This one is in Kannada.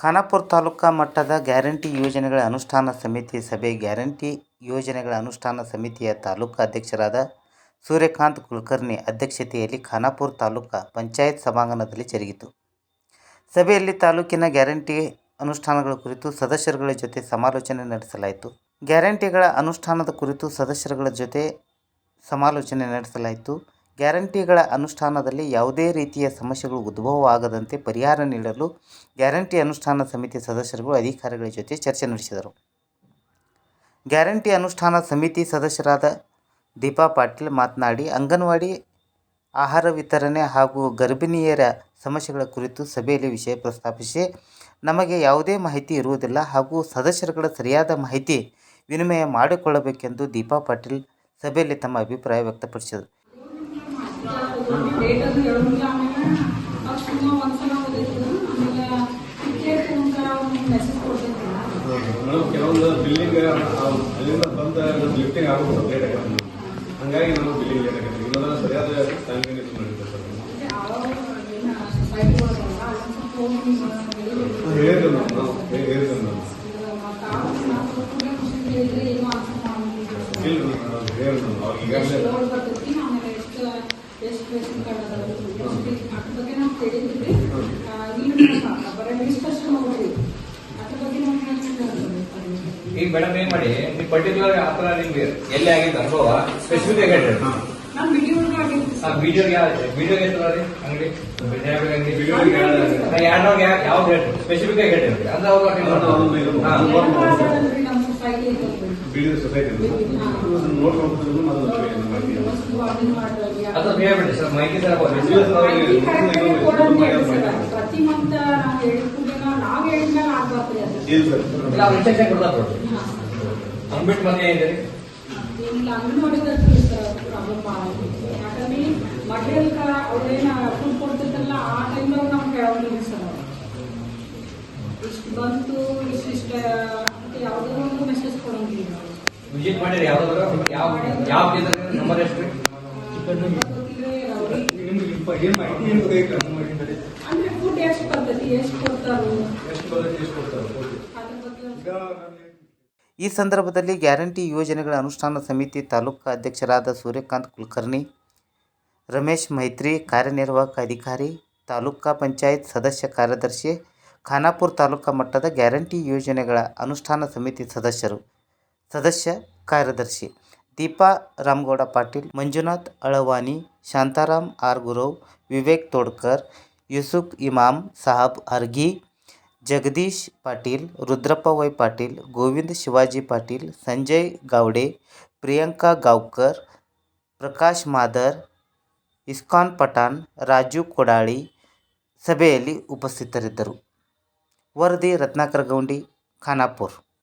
ಖಾನಾಪುರ ತಾಲೂಕಾ ಮಟ್ಟದ ಗ್ಯಾರಂಟಿ ಯೋಜನೆಗಳ ಅನುಷ್ಠಾನ ಸಮಿತಿ ಸಭೆ. ಗ್ಯಾರಂಟಿ ಯೋಜನೆಗಳ ಅನುಷ್ಠಾನ ಸಮಿತಿಯ ತಾಲೂಕಾ ಅಧ್ಯಕ್ಷರಾದ ಸೂರ್ಯಕಾಂತ್ ಕುಲಕರ್ಣಿ ಅಧ್ಯಕ್ಷತೆಯಲ್ಲಿ ಖಾನಾಪುರ ತಾಲೂಕಾ ಪಂಚಾಯತ್ ಸಭಾಂಗಣದಲ್ಲಿ ಜರುಗಿತು. ಸಭೆಯಲ್ಲಿ ತಾಲೂಕಿನ ಗ್ಯಾರಂಟಿ ಅನುಷ್ಠಾನಗಳ ಕುರಿತು ಸದಸ್ಯರುಗಳ ಜೊತೆ ಸಮಾಲೋಚನೆ ನಡೆಸಲಾಯಿತು. ಗ್ಯಾರಂಟಿಗಳ ಅನುಷ್ಠಾನದ ಕುರಿತು ಸದಸ್ಯರುಗಳ ಜೊತೆ ಸಮಾಲೋಚನೆ ನಡೆಸಲಾಯಿತು. ಗ್ಯಾರಂಟಿಗಳ ಅನುಷ್ಠಾನದಲ್ಲಿ ಯಾವುದೇ ರೀತಿಯ ಸಮಸ್ಯೆಗಳು ಉದ್ಭವವಾಗದಂತೆ ಪರಿಹಾರ ನೀಡಲು ಗ್ಯಾರಂಟಿ ಅನುಷ್ಠಾನ ಸಮಿತಿ ಸದಸ್ಯರುಗಳು ಅಧಿಕಾರಿಗಳ ಜೊತೆ ಚರ್ಚೆ ನಡೆಸಿದರು. ಗ್ಯಾರಂಟಿ ಅನುಷ್ಠಾನ ಸಮಿತಿ ಸದಸ್ಯರಾದ ದೀಪಾ ಪಾಟೀಲ್ ಮಾತನಾಡಿ, ಅಂಗನವಾಡಿ ಆಹಾರ ವಿತರಣೆ ಹಾಗೂ ಗರ್ಭಿಣಿಯರ ಸಮಸ್ಯೆಗಳ ಕುರಿತು ಸಭೆಯಲ್ಲಿ ವಿಷಯ ಪ್ರಸ್ತಾಪಿಸಿ, ನಮಗೆ ಯಾವುದೇ ಮಾಹಿತಿ ಇರುವುದಿಲ್ಲ ಹಾಗೂ ಸದಸ್ಯರುಗಳ ಸರಿಯಾದ ಮಾಹಿತಿ ವಿನಿಮಯ ಮಾಡಿಕೊಳ್ಳಬೇಕೆಂದು ದೀಪಾ ಪಾಟೀಲ್ ಸಭೆಯಲ್ಲಿ ತಮ್ಮ ಅಭಿಪ್ರಾಯ ವ್ಯಕ್ತಪಡಿಸಿದರು. ಡೇಟ್ ಅದು ಹೇಳೋಂಗಿಲ್ಲ ಆಮೇಲೆ ಅವ್ರು ಸುಮ್ಮನೆ ಒಂದ್ಸಲ ಓದಿದ್ರು ಆಮೇಲೆ ಟಿಕೆಟ್ ಅಂತ ಒಂದು ಮೆಸೇಜ್ ಕೊಡ್ತಿದ್ದಿಲ್ಲ ಮೇಡಮ್ ಕೆಲವೊಂದು ಬಿಲ್ಲಿಂಗ್ ಅಲ್ಲಿಂದ ಬಂದ ಲಿಫ್ಟಿಂಗ್ ಆಗೋದು ಲೇಟ್ ಆಗತ್ತೆ ಹಂಗಾಗಿ ನಾವು ಬಿಲ್ಲಿಂಗ್ ಲೇಟ್ ಆಗತ್ತೆ ಸರಿಯಾದ ಟೈಮಿಂಗ್ ಸರ್. ಅಲ್ಲೊಂದು ಫೋನ್ ಹೇಳಿದ್ರು ನಾವು ನಾವು ಹೇಳಿದ್ರು ಇಲ್ಲ ಇಲ್ಲ ಆವಾಗ ನಾವು ಕೂಡ ಖುಷಿ ಹೇಳಿದ್ರೆ ಏನು ಆನ್ಸರ್ ಮಾಡೋಂಗಿಲ್ಲ ಇಲ್ಲ ನಾವು ಹೇಳಿದ್ರು ನಾವು ಎಷ್ಟು ಈಗಾಗಲೇ ಲೋಡ್ ಬರ್ತೈತಿ ಆಮೇಲೆ ಎಷ್ಟು ಎಷ್ಟು ರೇಷನ್ ಕಾರ್ಡ್ ಅದಾವ ಎಷ್ಟು ಅದ್ರ ಬಗ್ಗೆ ನಾವು ಕೇಳಿದ್ವಿ ಇಲ್ಲಿ ಸಾಕು ಬರೀ ಡಿಸ್ಕಷನ್ ಹೋಗ್ರಿ ಅದ್ರ ಬಗ್ಗೆ ನಾವು ಹೇಳ್ತಿದ್ದೇವೆ ಈಗ ಮೇಡಮ್ ಏನ್ ಮಾಡಿ ನೀವು ಪರ್ಟಿಕ್ಯುಲರ್ ಆ ತರ ನಿಮ್ಗೆ ಎಲ್ಲಿ ಆಗಿದೆ ಅನುಭವ? ಸ್ಪೆಸಿಫಿಕ್ ಆಗಿ ಹೇಳ್ರಿ. ಅಂಗಡಿ? ವಿಡಿಯೋ ಅಂಗಡಿ ಯಾವ್ದು ಹೇಳ್ರಿ? ಸ್ಪೆಸಿಫಿಕ್ ಆಗಿ ಹೇಳ್ರಿ ಅಂದ್ರೆ ಸೊಸೈಟಿ ನೋಡ್ಕೊಂಡು ಅದು ಹೇಳ್ಬಿಡಿ ಸರ್. ಮಾಹಿತಿ ಸರ್ ಅಂದ್ಬಿಟ್ಟು ಭಾಳ ಐತಿ ಯಾಕಂದ್ರೆ ಮಟೀರಿಯಲ್ ಅವ್ರೇನ ಫುಡ್ ಕೊಡ್ತಿದ್ದಲ್ಲ ಆ ಟೈಮ್ದಾಗ ನಾವು ಕೇಳೋಂಗಿಲ್ಲ ಸರ್. ಇಷ್ಟು ಬಂತು ಇಷ್ಟಿಷ್ಟ ಯಾವುದೋ ಒಂದು ಮೆಸೇಜ್ ಕೊಡೋಂಗಿಲ್ಲ. ವಿಸಿಟ್ ಮಾಡಿರಿ ಯಾವ್ದಾದ್ರು ಯಾವ ಯಾವ ನಂಬರ್ ಎಷ್ಟು ನಿಮ್ಗೆ ಏನು ಮಾಹಿತಿ ಏನು ಬೇಕು ಈ ಸಂದರ್ಭದಲ್ಲಿ ಗ್ಯಾರಂಟಿ ಯೋಜನೆಗಳ ಅನುಷ್ಠಾನ ಸಮಿತಿ ತಾಲೂಕಾ ಅಧ್ಯಕ್ಷರಾದ ಸೂರ್ಯಕಾಂತ್ ಕುಲಕರ್ಣಿ ರಮೇಶ್ ಮೈತ್ರಿ ಕಾರ್ಯನಿರ್ವಾಹಕ ಅಧಿಕಾರಿ ತಾಲೂಕಾ ಪಂಚಾಯತ್ ಸದಸ್ಯ ಕಾರ್ಯದರ್ಶಿ ಖಾನಾಪುರ ತಾಲೂಕಾ ಮಟ್ಟದ ಗ್ಯಾರಂಟಿ ಯೋಜನೆಗಳ ಅನುಷ್ಠಾನ ಸಮಿತಿ ಸದಸ್ಯರು ಸದಸ್ಯ ಕಾರ್ಯದರ್ಶಿ Deepa Ramagouda Patil Manjunath Alavani Shantaram R Gurav Vivek Todkar Yusuf Imam Sahab Argi, Jagadish Patil, Rudrappa Y Patil, Govinda Shivaji Patil, Sanjay Gawde Priyanka Gavkar, Prakash Madar, ISKCON Pathan, Raju Kodali ಸಭೆಯಲ್ಲಿ ಉಪಸ್ಥಿತರಿದ್ದರು. ವರದಿ ರತ್ನಾಕರ ಗೌಂಡಿ ಖಾನಾಪುರ್.